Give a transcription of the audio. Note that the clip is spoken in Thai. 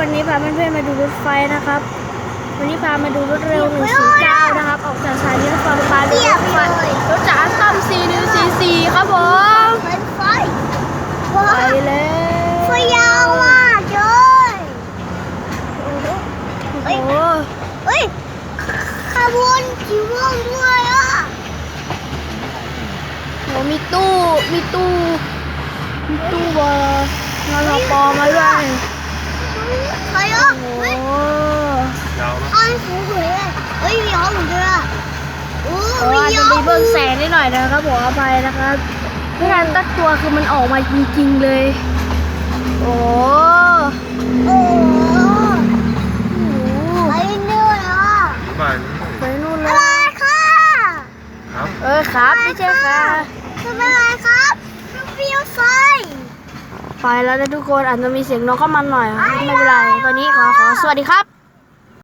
วันนี้พาเพื่อนๆมาดูรถไฟนะครับ วันนี้พามาดูรถเร็ว 109 นะครับ ออกจากสถานีรถไฟฟ้าเรถไฟรถจากอัสตัม4144ครับผมไฟไฟไปแล้วไฟยาวมากเลยโอ้โหเฮ้ยขบวนสีม่วงด้วยอะโหมีตู้ มีตู้ มีตู้บอลนรปมาด้วย ใครอะ โอ้ เฮ้ย โห ยาวนะ ข้างสูงเลยเฮ้ยมีห้องด้วยอะโอ้โอ้มีอาจจะห้อมีงเบิ้งแสงนิดหน่อยนะครับผมอภัยนะครับไม่ทันตั้งตัวคือมันออกมาจริงๆเลย โอ้โอ้โหไปนู่นอะบ้านไปนู่นอะเลไรยค่ะครับเออครับไม่ใช่ค่ะทำอะไรครับรถเฟียวไฟ ไปแล้วนะทุกคนอาจจะมีเสียงน้องเข้ามาหน่อยไม่เป็นไรตอนนี้ขอขอสวัสดีครับ